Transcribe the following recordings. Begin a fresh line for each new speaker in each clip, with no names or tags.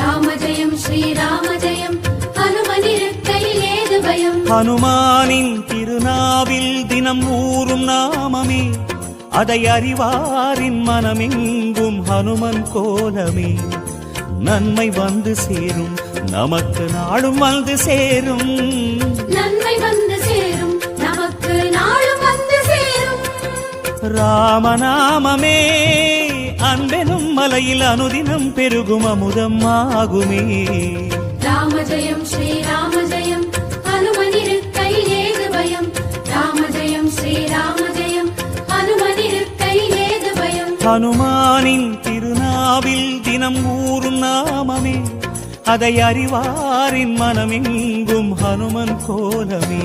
ராம ஜெயம் ஸ்ரீராம ஜெயம் ஹனுமனிருக்கையில் ஏது பயம்.
ஹனுமானின் திருநாவில் தினம் ஊறும் நாமமே. அதை அறிவாரின் மனமெங்கும் ஹனுமன் கோலமே. நன்மை வந்து சேரும் நமக்கு நாளும் வந்து சேரும்.
நன்மை வந்து சேரும் நமக்கு நாளும் வந்து சேரும்.
ராமநாமமே. அன்பெனும் மலையில் அனுதினம் பெருகும் அமுதம் ஆகுமே.
ராம ஜெயம் ஸ்ரீராம ஜெயம் ஹனுமனிருக்கையில் ஏது பயம் ராம ஜெயம் ஸ்ரீராம ஜெயம் ஹனுமனிருக்கையில் ஏது பயம்
ஹனுமானின் திருநாவில் தினம் ஊறும் நாமமே. அதை அறிவாரின் மனமெங்கும் ஹனுமன் கோலமே.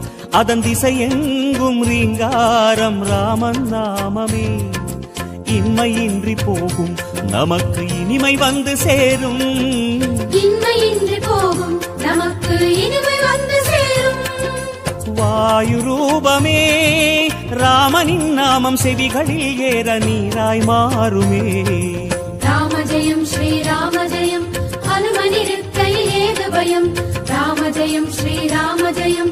அதன் திசை எங்கும் ரீங்காரம் ராமன் நாமமே. இன்மையின்றி போகும் நமக்கு இனிமை வந்து சேரும்.
இன்மையின்றி போகும் நமக்கு இனிமை வந்து சேரும்.
வாயு ரூபமே ராமனின் நாமம் செவிகளில் ஏற நீராய் மாறுமே.
ராம ஜெயம் ஸ்ரீராம ஜெயம் ஹனுமனிருக்கையில் ஏது பயம். ராம ஜெயம் ஸ்ரீராம ஜெயம்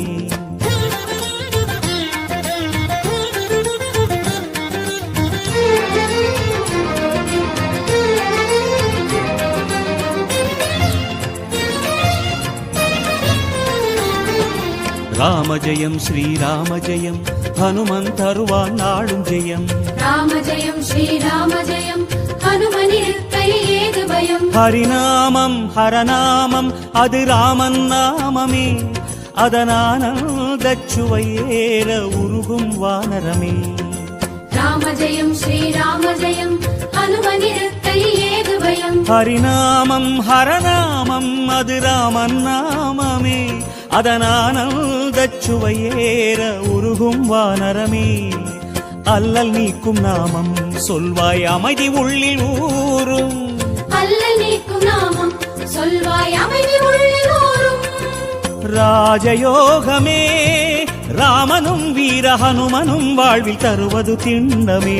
ராம ஜெயம் ஸ்ரீராம ஜெயம். ஹனுமன் தருவான் நாளும் ஜெயம்.
ராம ஜெயம் ஸ்ரீராம ஜெயம்.
ஹரிநாமம் ஹரநாமம் அது ராமன் நாமமே. அதனானந்த சுவையேற உருகும் வானரமே.
ராம ஜெயம் ஸ்ரீராம ஜெயம். பயம்
ஹரிநாமம் ஹரநாமம் அது ராமன் நாமமே. அதனானந்த சுவையேற உருகும் வானரமே. அல்லல் நீக்கும் நாமம் சொல்வாய் அமைதி உள்ளில் ஊரும்
அல்லல் நீக்கும் நாமம் சொல்வாய் அமைதி உள்ளில் ஊரும்
ராஜயோகமே ராமனும் வீர ஹனுமனும் வாழ்வில் தருவது திண்ணமே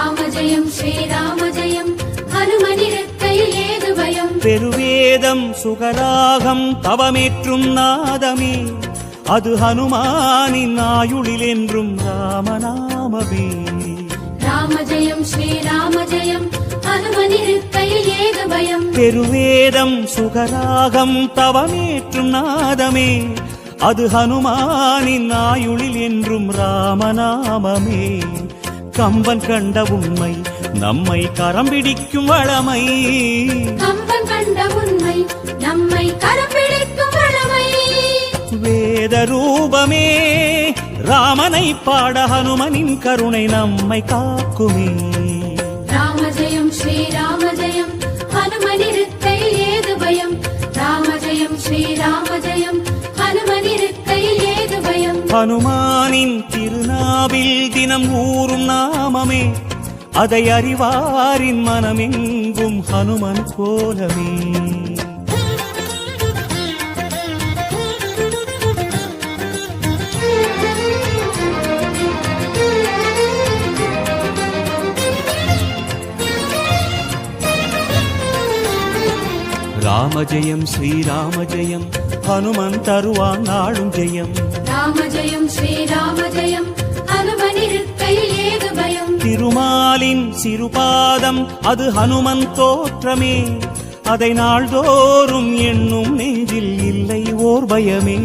ராம ஜெயம் ஸ்ரீராம ஜெயம் ஹனுமனிருக்கையில் ஏது பயம்?
பெருவேதம் சுகராகம் தவமேற்றும் நாதமே. அது ஹனுமானின் ஆயுளில் என்றும் ராமநாமமே
ராம ஜெயம் ஸ்ரீராம ஜெயம்
பெருவேதம் சுகராகம் தவமேற்றும் நாதமே. அது ஹனுமானின் ஆயுளில் என்றும் ராமநாமமே. கம்பன் கண்ட உண்மை நம்மை கரம் பிடிக்கும் வளமை.
கம்பன் கண்ட உண்மை நம்மை கரம் பிடிக்கும் வளமை.
வேத ரூபமே ராமனை பாட ஹனுமனின் கருணை நம்மை காக்குமே.
ராம ஜெயம் ஸ்ரீராம ஜெயம் ஹனுமனிருக்கையில் ஏது பயம்? ராம ஜெயம் ஸ்ரீராம
ஹனுமானின் திருநாவில் தினம் ஊறும் நாமமே அதை அறிவாரின் மனமெங்கும் ஹனுமன் போலமே ராம ஜெயம் ஸ்ரீராம ஜெயம் ஹனுமன் தருவான் நாளும் ஜெயம்.
ராம ஜெயம் ஸ்ரீராம ஜெயம் ஹனுமனிருக்கையில் ஏது பயம்?
திருமாலின் சிறுபாதம் அது ஹனுமன் தோற்றமே. அதை நாள்தோறும் எண்ணும் நெஞ்சில் இல்லை ஓர் பயமே.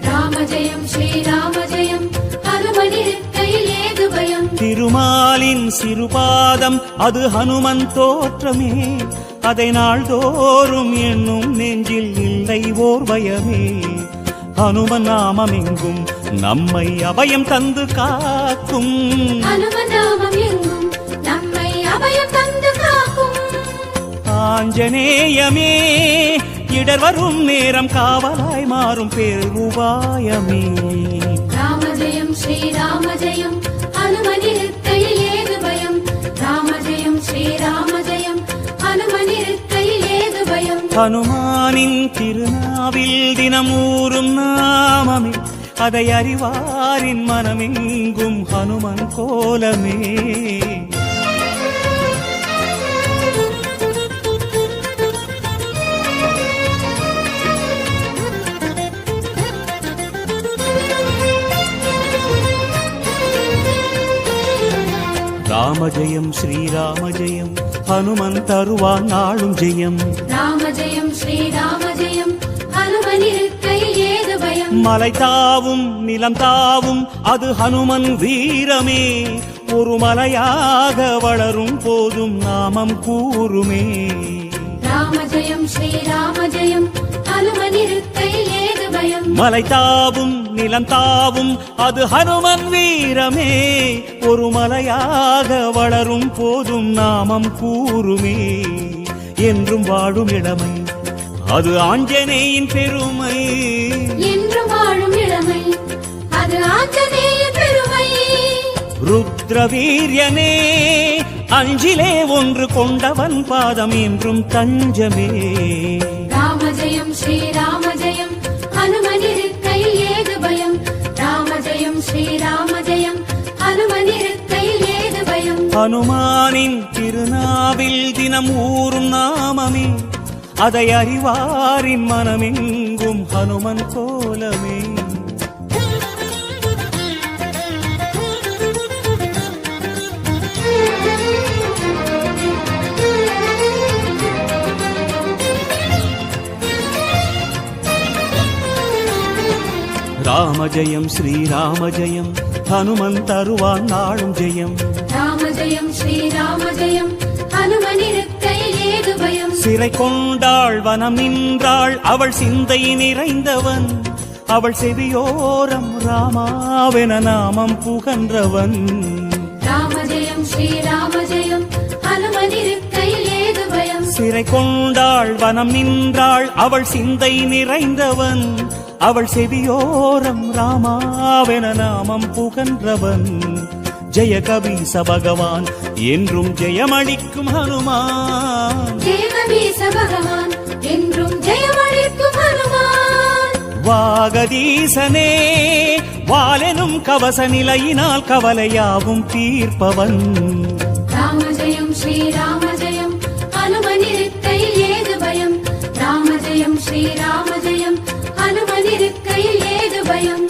ராம ஜெயம் ஸ்ரீராம ஜெயம் ஹனுமனிருக்கையில் ஏது பயம்?
திருமாலின் சிறுபாதம் அது ஹனுமன் தோற்றமே. அதை நாள்தோறும் எண்ணும் நெஞ்சில் இல்லை ஓர் பயமே. ஹனுமன் நாமமெங்கும் நம்மை அபயம் தந்து காக்கும்
நாமம் எங்கும் நம்மை அபயம் தந்து காக்கும்
ஆஞ்சநேயமே இடர் வரும் நேரம் காவலாய் மாறும் பேருபாயமே
ராம ஜெயம் ஸ்ரீராம
ஹனுமானின் திருநாவில் தினமூறும் நாமமே அதை அறிவாரின் மனமெங்கும் ஹனுமன் கோலமே. ராம ஜெயம் ஸ்ரீராம ஜெயம் ஹனுமன் தருவான் நாளும் ஜெயம்.
ராம ஜெயம் ஸ்ரீராம ஜெயம்
மலை தாவும் நிலம் தாவும் அது ஹனுமன் வீரமே. ஒரு மலையாக வளரும் போதும் நாமம் கூறுமே. மலை தாவும் நிலம் தாவும் அது ஹனுமன் வீரமே. ஒரு மலையாக வளரும் போதும் நாமம் கூறுமே. என்றும் வாழும் இளமை அது ஆஞ்சநேயின் பெருமை. ருத்ரவீரியனே அஞ்சிலே ஒன்று கொண்டவன் பாதம் என்றும் தஞ்சமே.
ராம ஜெயம் ஸ்ரீராம ஜெயம் ஹனுமனிருக்கையில் ஏது பயம்? ராம ஜெயம் ஸ்ரீராம ஜெயம் ஹனுமனிருக்கையில் ஏது பயம்?
ஹனுமானின் திருநாவில் தினம் ஊறும் நாமமே அதை அறிவாரின் மனமெங்கும் ஹனுமன் கோலமே. ராம ஜெயம் ஸ்ரீராம ஜெயம் ஹனுமன் தருவான் நாளும் ஜெயம்.
ராம ஜெயம் ஸ்ரீராம ஜெயம்
சிறை கொண்டாள் வனம் நின்றாள் அவள் சிந்தை நிறைந்தவன். அவள் செவியோரம் ராமாவென நாமம் புகன்றவன்.
ராம ஜெயம் ஸ்ரீராம ஜெயம் ஹனுமனிருக்கையில் ஏது பயம்?
சிறை கொண்டாள் வனம் நின்றாள் அவள் சிந்தை நிறைந்தவன். அவள் செவியோரம் ராமாவென நாமம் புகன்றவன். ஜெய கபீச பகவான் என்றும் ஜெயமளிக்கும் ஹனுமான்.
தேவபீச பகவான் என்றும் ஜெயமளிக்கும் ஹனுமான்.
வாகதீசனே வாலெனும் கவச நிலையினால் கவலையாவும் தீர்ப்பவன்.
ராம ஜெயம் ஸ்ரீராம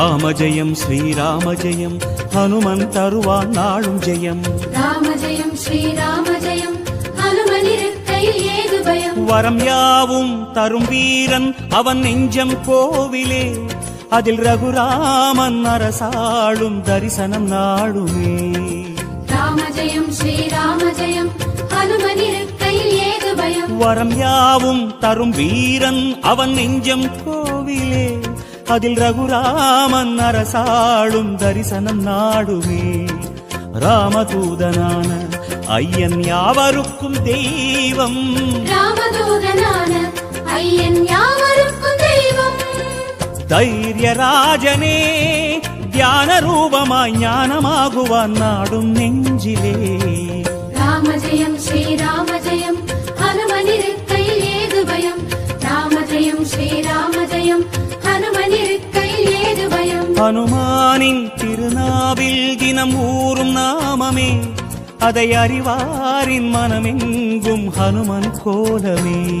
ராம ஜெயம் ஸ்ரீராம ஜெயம் ஹனுமன் தருவான் நாளும் ஜெயம்.
ராம ஜெயம் ஸ்ரீராம ஜெயம்
வரம் யாவும் தரும் வீரன் அவன் நெஞ்சம் கோவிலே. அதில் ரகுராமன் அரசாளும் தரிசனம் நாடுமே
ராம ஜெயம் ஸ்ரீராம ஜெயம் ஹனுமனிருக்கையில் ஏது பயம்?
வரம் யாவும் தரும் வீரன் அவன் நெஞ்சம் கோவிலே. അതിൽ രഘുരാമൻ രഘുരാമന്നരസാളും ദരിശനം നാടുമേ. രാമദൂതനാണ് അയ്യൻ
യാവരുക്കും ദൈവം. ധൈര്യരാജനേ ധ്യാനരൂപമായി
ജ്ഞാനമാകുവാൻ നാടും നെഞ്ചിലേ. രാമജയം ശ്രീരാമജയം ഹനുമനിരേ
ராம ஜெயம் ஸ்ரீராம ஜெயம். ஹனுமனிருக்கையில் ஏது பயம்?
ஹனுமானின் திருநாவில் தினம் ஊறும் நாமமே. அதை அறிவாரின் மனமெங்கும் ஹனுமன் கோலமே.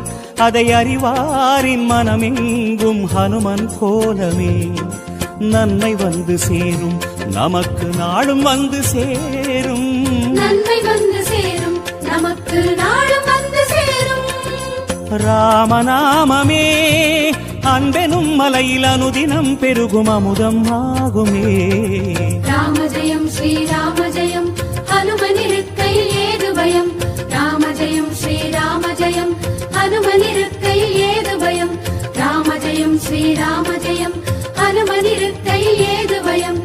அதை அறிவாரின் மனமெங்கும் ஹனுமன் கோலமே. நன்மை வந்து சேரும் நமக்கு நாளும் வந்து சேரும்.
நன்மை வந்து சேரும் நமக்கு நாடும் வந்து சேரும்.
ராமநாமமே அன்பெனும் மலையில் அனுதினம் பெருகும் அமுதம் ஆகுமே.
ராம ஜெயம் ஸ்ரீராம ஜெயம் ஹனுமனிருக்கையில் ஏது பயம்? ராம ஜெயம் ஜெயம் ஹனுமனிருக்கையில் ஏது பயம்? ராம ஜெயம் ஸ்ரீராம ஜெயம். ஹனுமனிருக்கையில் ஏது பயம்?